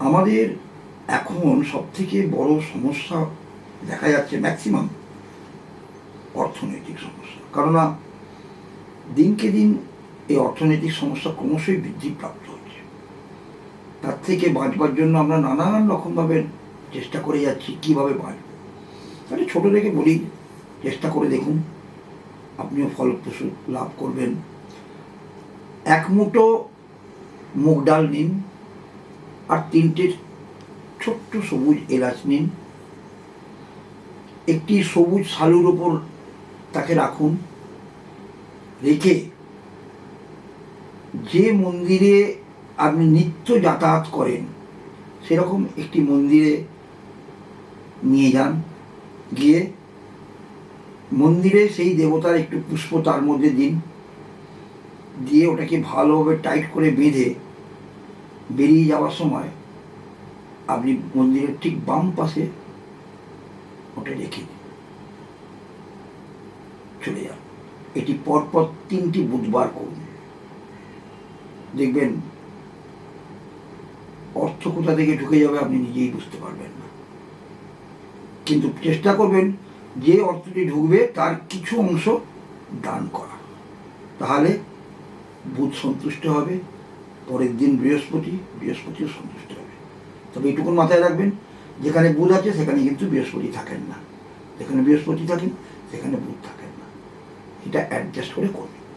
আমাদের এখন সব থেকে বড় সমস্যা দেখা যাচ্ছে ম্যাক্সিমাম অর্থনৈতিক সমস্যা। কেননা দিনকে দিন এই অর্থনৈতিক সমস্যা ক্রমশই বৃদ্ধিপ্রাপ্ত হচ্ছে। তার থেকে বাঁচবার জন্য আমরা নানান রকমভাবে চেষ্টা করে যাচ্ছি, কীভাবে বাঁচব। তাহলে ছোটো থেকে বলি, চেষ্টা করে দেখুন, আপনিও ফলপ্রসূ লাভ করবেন। এক মুঠো মুগ ডাল নিন আর তিনটে ছোট্ট সবুজ এলাচ নিন। একটি সবুজ শালুর ওপর তাকে রাখুন। রেখে যে মন্দিরে আপনি নিত্য যাতায়াত করেন, সেরকম একটি মন্দিরে নিয়ে যান। গিয়ে মন্দিরে সেই দেবতার একটু পুষ্প তার মধ্যে দিন। দিয়ে ওটাকে ভালোভাবে টাইট করে বেঁধে বেরিয়ে যাওয়ার সময় আপনি মন্দিরের ঠিক বাম পাশে ওটা রেখে চলে যান। এটি পরপর তিনটি বুধবার করুন। দেখবেন, অর্থ কোথা থেকে ঢুকে যাবে আপনি নিজেই বুঝতে পারবেন না। কিন্তু চেষ্টা করবেন, যে অর্থটি ঢুকবে তার কিছু অংশ দান করা। তাহলে বুধ সন্তুষ্ট হবে পরের দিন বৃহস্পতি, বৃহস্পতিও সন্তুষ্ট হবে। তবে এটুকুন মাথায় রাখবেন, যেখানে বুধ আছে, সেখানে কিন্তু বৃহস্পতি থাকেন না। যেখানে বৃহস্পতি থাকেন, সেখানে বুধ থাকেন না। এটা অ্যাডজাস্ট করে করবেন।